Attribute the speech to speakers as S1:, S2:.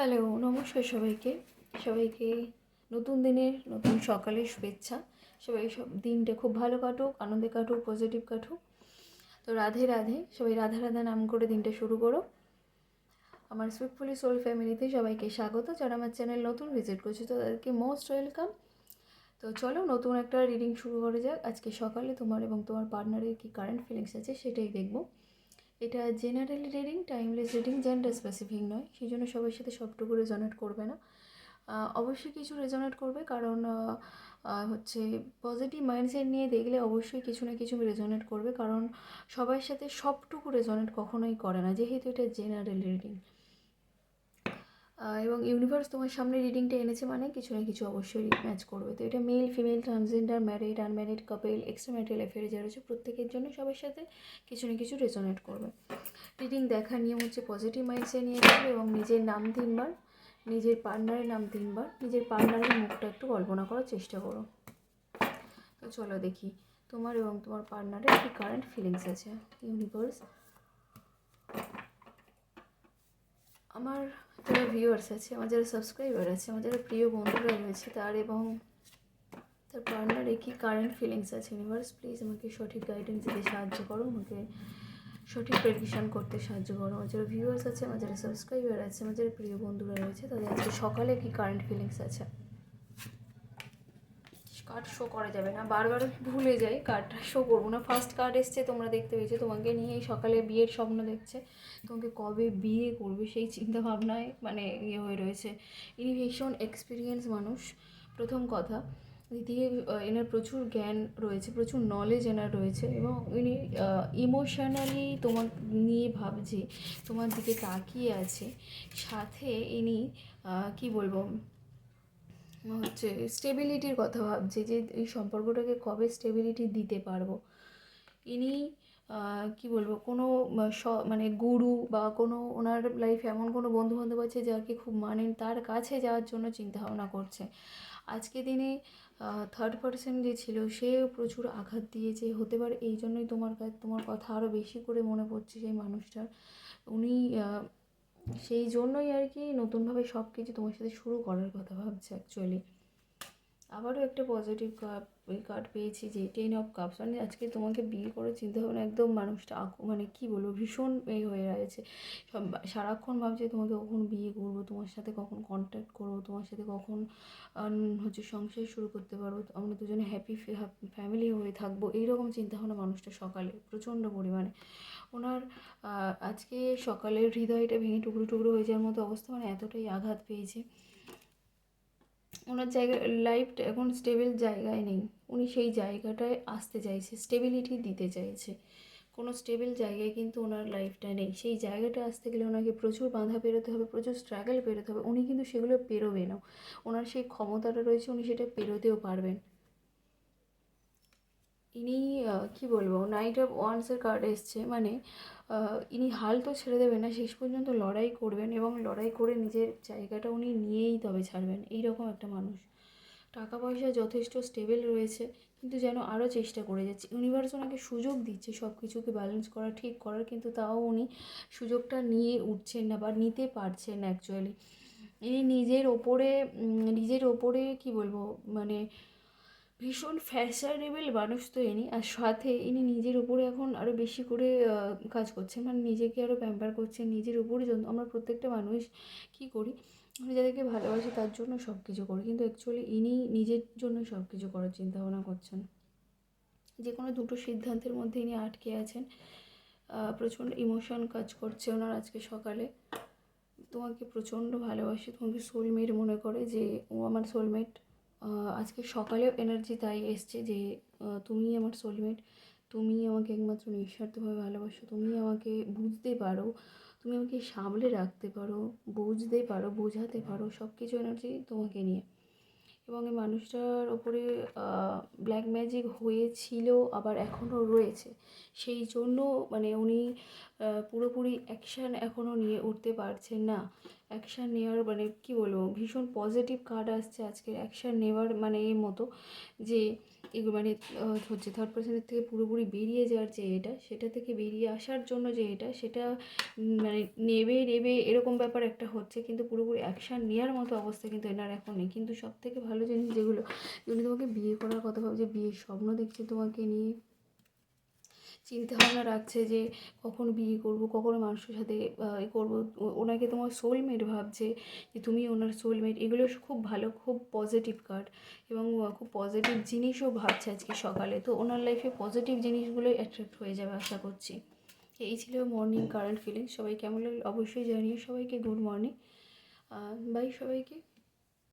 S1: Hello নমস্কার সবাইকে। সবাইকে নতুন দিনের নতুন সকালের শুভেচ্ছা। সবাই সব দিনটা খুব ভালো কাটুক, আনন্দে কাটুক পজিটিভ কাটুক। তো রাধে রাধে, সবাই রাধা রাধা নাম করে দিনটা শুরু করো। আমার সুইটফুলি সোল ফ্যামিলিতে সবাইকে স্বাগত। যারা আমার চ্যানেল নতুন ভিজিট করছে তো তাদেরকে মোস্ট ওয়েলকাম তো চলো নতুন একটা রিডিং শুরু করা যাক। আজকে সকালে তোমার এবং তোমার পার্টনারের কী কারেন্ট ফিলিংস আছে সেটাই দেখব। এটা general reading timeless reading gender specific নয়। সেই জন্য সবার সাথে সবটুকু রেজনেট করবে না। অবশ্যই কিছু রেজনেট করবে কারণ হচ্ছে পজিটিভ মাইন্ডসেট নিয়ে দেখলে অবশ্যই কিছু না কিছু রেজনেট করবে। কারণ সবার সাথে সবটুকু রেজনেট কখনোই করে না। যেহেতু এটা জেনারেল রিডিং এবং ইউনিভার্স তোমার সামনে রিডিংটা এনেছে মানে কিছু না কিছু অবশ্যই ম্যাচ করবে। তো এটা male female transgender married unmarried couple extra marital অ্যাফেয়ারে যারা রয়েছে প্রত্যেকের জন্য সবার সাথে কিছু না কিছু রেজনেট করবে। রিডিং দেখার নিয়ম হচ্ছে পজিটিভ মাইন্ডসেট নিয়ে যাবে এবং নিজের নাম তিনবার, নিজের পার্টনারের নাম তিনবার, নিজের পার্টনারের মুখটা একটু কল্পনা করার চেষ্টা করো। তো চলো দেখি তোমার এবং তোমার পার্টনারের কি কারেন্ট ফিলিংস আছে। ইউনিভার্স আমার যারা ভিউয়ার্স আছে, আমার যারা সাবস্ক্রাইবার আছে, আমার যারা প্রিয় বন্ধুরা রয়েছে, তার এবং তার পার্টনারে কী কারেন্ট ফিলিংস আছে ইউনিভার্স প্লিজ আমাকে সঠিক গাইডেন্স দিতে সাহায্য করো, আমাকে সঠিক প্রেডিকশন করতে সাহায্য করো। আমার যারা ভিউয়ার্স আছে, আমার যারা সাবস্ক্রাইবার আছে, আমার যারা প্রিয় বন্ধুরা রয়েছে, তাদের আজকে সকালে কী কারেন্ট ফিলিংস আছে? কার্ড শো করা যাবে না। বারবার ভুলে যাই কার্ডটা শো করব না। ফার্স্ট কার্ড এসছে, তোমরা দেখতে পেয়েছ। তোমাকে নিয়ে এই সকালে বিয়ের স্বপ্ন দেখছে। তোমাকে কবে বিয়ে করবে সেই চিন্তা ভাবনায় মানে ইয়ে হয়ে রয়েছে। ইনি ভীষণ এক্সপিরিয়েন্স মানুষ। প্রথম কথা দ্বিতীয় এনার প্রচুর জ্ঞান রয়েছে, প্রচুর নলেজ এনার রয়েছে এবং ইনি ইমোশনালি তোমার নিয়ে ভাবছে, তোমার দিকে তাকিয়ে আছে। সাথে ইনি কি বলব হচ্ছে স্টেবিলিটির কথা ভাবছে যে এই সম্পর্কটাকে কবে স্টেবিলিটি দিতে পারব। ইনি কি বলব, কোনো মানে গুরু বা কোনো ওনার লাইফে এমন কোনো বন্ধু বান্ধব আছে যাকে খুব মানেন, তার কাছে যাওয়ার জন্য চিন্তা ভাবনা করছে। আজকে দিনে থার্ড পার্সন যে ছিল, সে প্রচুর আঘাত দিয়েছে। হতে পারে এই জন্যই তোমার কাছে তোমার কথা আরও বেশি করে মনে পড়ছে সেই মানুষটার। উনি সেই জন্যই আর কি নতুনভাবে সব কিছু তোমার সাথে শুরু করার কথা ভাবছি অ্যাকচুয়ালি আবারও একটা পজিটিভ কার্ড কার্ড পেয়েছি যে টেন অফ কাপস মানে আজকে তোমাকে বিয়ে করে চিন্তা ভাবনা একদম মানুষটা মানে কি বলব, ভীষণ এই হয়ে রয়েছে। সব সারাক্ষণ ভাবছে তোমাকে কখন বিয়ে করব, তোমার সাথে কখন কন্ট্যাক্ট করব, তোমার সাথে কখন হচ্ছে সংসার শুরু করতে পারব, আমরা দুজনে হ্যাপি ফ্যামিলি হয়ে থাকব, এইরকম চিন্তাভাবনা মানুষটা সকালে প্রচণ্ড পরিমাণে। ওনার আজকে সকালের হৃদয়টা ভেঙে টুকরো টুকরো হয়ে যাওয়ার মতো অবস্থা মানে এতটাই আঘাত পেয়েছে। ওনার জায়গা লাইফটা এখন স্টেবল জায়গায় নেই। উনি সেই জায়গাটায় আসতে চাইছে স্টেবিলিটি দিতে চাইছে। কোনো স্টেবল জায়গায় কিন্তু ওনার লাইফটা নেই। সেই জায়গাটা আসতে গেলে ওনাকে প্রচুর বাধা পেরোতে হবে, প্রচুর স্ট্রাগল পেরোতে হবে। উনি কিন্তু সেগুলো পেরোবে না। ওনার সেই ক্ষমতাটা রয়েছে, উনি সেটা পেরোতেও পারবেন। ইনি কি বলব? নাইট অফ ওয়ান্সের কার্ড এসছে মানে ইনি হাল তো ছেড়ে দেবেন না, শেষ পর্যন্ত লড়াই করবেন এবং লড়াই করে নিজের জায়গাটা উনি নিয়েই তবে ছাড়বেন। এইরকম একটা মানুষ। টাকা পয়সা যথেষ্ট স্টেবল রয়েছে, কিন্তু যেন আরও চেষ্টা করে যাচ্ছে। ইউনিভার্স ওনাকে সুযোগ দিচ্ছে সব কিছুকে ব্যালেন্স করা, ঠিক করার, কিন্তু তাও উনি সুযোগটা নিয়ে উঠছেন না বা নিতে পারছেন না অ্যাকচুয়ালি ইনি নিজের ওপরে নিজের ওপরে কি বলব মানে ভীষণ ফ্যাশনেবল মানুষ তো ইনি। আর সাথে ইনি নিজের উপরে এখন আরও বেশি করে কাজ করছেন। মানে নিজেকে আরও প্যাম্পার করছেন, নিজের উপরে আমরা প্রত্যেকটা মানুষ কী করি? আমরা যাদেরকে ভালোবাসি তার জন্য সব কিছু করি। কিন্তু অ্যাকচুয়ালি ইনি নিজের জন্য সব কিছু করার চিন্তা ভাবনা করছেন। যে কোনো দুটো সিদ্ধান্তের মধ্যে ইনি আটকে আছেন। প্রচণ্ড ইমোশন কাজ করছে ওনার আজকে সকালে। তোমাকে প্রচণ্ড ভালোবাসে। তোমাকে সোলমেট মনে করে যে, ও আমার সোলমেট আজকে সকালেও এনার্জি তাই এসছে যে তুমিই আমার সোলমেট তুমি আমাকে একমাত্র নিঃস্বার্থভাবে ভালোবাসো, তুমি আমাকে বুঝতে পারো, তুমি আমাকে সামলে রাখতে পারো, বুঝতে পারো, বোঝাতে পারো সব কিছু এনার্জি তোমাকে নিয়ে। এবং এই মানুষটার ওপরে ব্ল্যাক ম্যাজিক হয়েছিল, আবার এখনও রয়েছে। সেই জন্য মানে উনি পুরোপুরি অ্যাকশান এখনও নিয়ে উঠতে পারছেন না। অ্যাকশান নেওয়ার মানে কী বলব? ভীষণ পজিটিভ কার্ড আসছে আজকে অ্যাকশান নেওয়ার মানে এর মতো যে এগুলো মানে হচ্ছে থার্ড পার্সনের থেকে পুরোপুরি বেরিয়ে যাওয়ার যে এটা, সেটা থেকে বেরিয়ে আসার জন্য যে এটা, সেটা মানে নেবে নেবে এরকম ব্যাপার একটা হচ্ছে। কিন্তু পুরোপুরি অ্যাকশান নেওয়ার মতো অবস্থা কিন্তু এনার এখন নেই। কিন্তু সব থেকে ভালো জিনিস যেগুলো উনি তোমাকে বিয়ে করার কথা ভাবছে, বিয়ের স্বপ্ন দেখছে তোমাকে নিয়ে চিন্তা ভাবনা রাখছে যে কখন বিয়ে করব, কখনো মানুষের সাথে এ করব। ওনাকে তোমার সোলমেট ভাবছে যে তুমি ওনার সোলমেট এগুলো খুব ভালো, খুব পজিটিভ কার্ড এবং খুব পজিটিভ জিনিসও ভাবছে আজকে সকালে। তো ওনার লাইফে পজিটিভ জিনিসগুলোই অ্যাট্রাক্ট হয়ে যাবে আশা করছি। এই ছিল মর্নিং কারেন্ট ফিলিংস সবাই কেমন লাগল অবশ্যই জানিয়ে সবাইকে গুড মর্নিং বাই সবাইকে।